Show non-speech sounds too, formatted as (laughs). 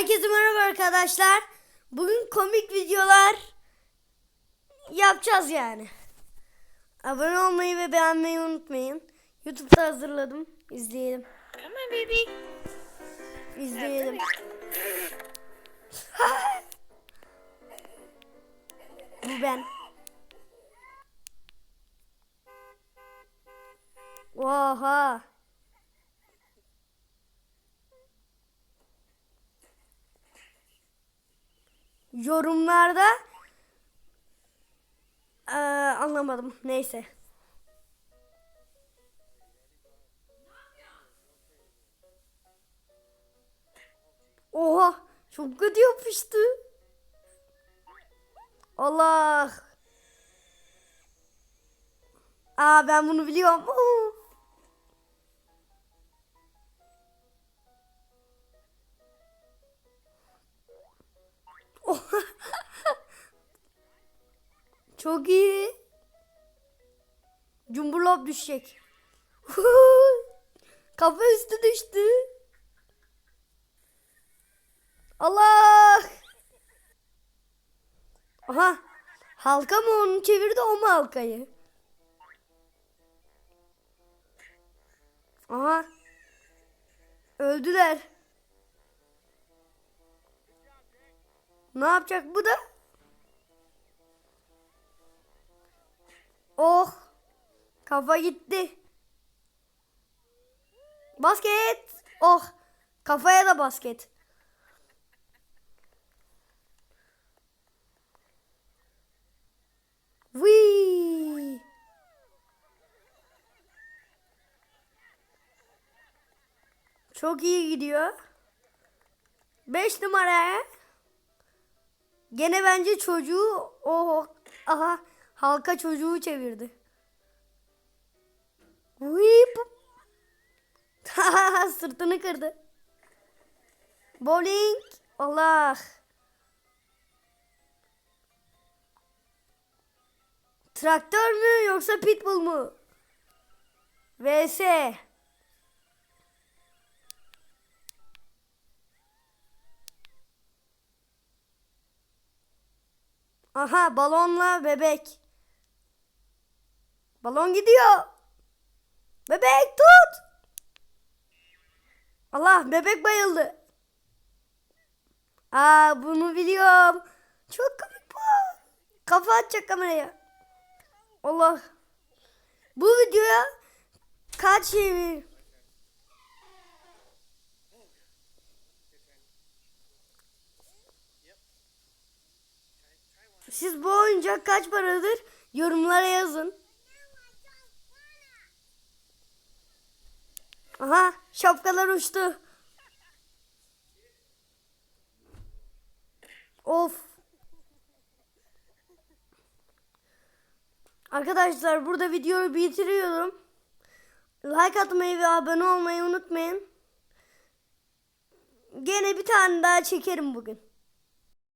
Herkese merhaba arkadaşlar. Bugün komik videolar yapacağız yani. Abone olmayı ve beğenmeyi unutmayın. YouTube'da hazırladım. İzleyelim. Come on, baby. İzleyelim. Bu ben. Oha. Yorumlarda Eee, anlamadım. Neyse. Oha çok kötü yapıştı. Allah. Aa ben bunu biliyorum. Çok iyi. Cumburlop düşecek. (laughs) Kafa üstü düştü. Allah! Aha! Halka mı onu çevirdi o mu halkayı? Aha! Öldüler. Ne yapacak bu da? Oh! Kafa gitti. Basket! Oh! Kafaya da basket. Wee. Çok iyi gidiyor. 5 numara. Gene bence çocuğu o aha halka çocuğu çevirdi. Whip. (laughs) Sırtını kırdı. Bowling. Allah. Traktör mü yoksa pitbull mu? VS. Aha balonla bebek. Balon gidiyor. Bebek tut. Allah bebek bayıldı. Aa bunu biliyorum. Çok komik bu. Kafa atacak kameraya. Allah. Bu videoya kaç şey Siz bu oyuncak kaç paradır? Yorumlara yazın. Aha şapkalar uçtu. Of. Arkadaşlar burada videoyu bitiriyorum. Like atmayı ve abone olmayı unutmayın. Gene bir tane daha çekerim bugün.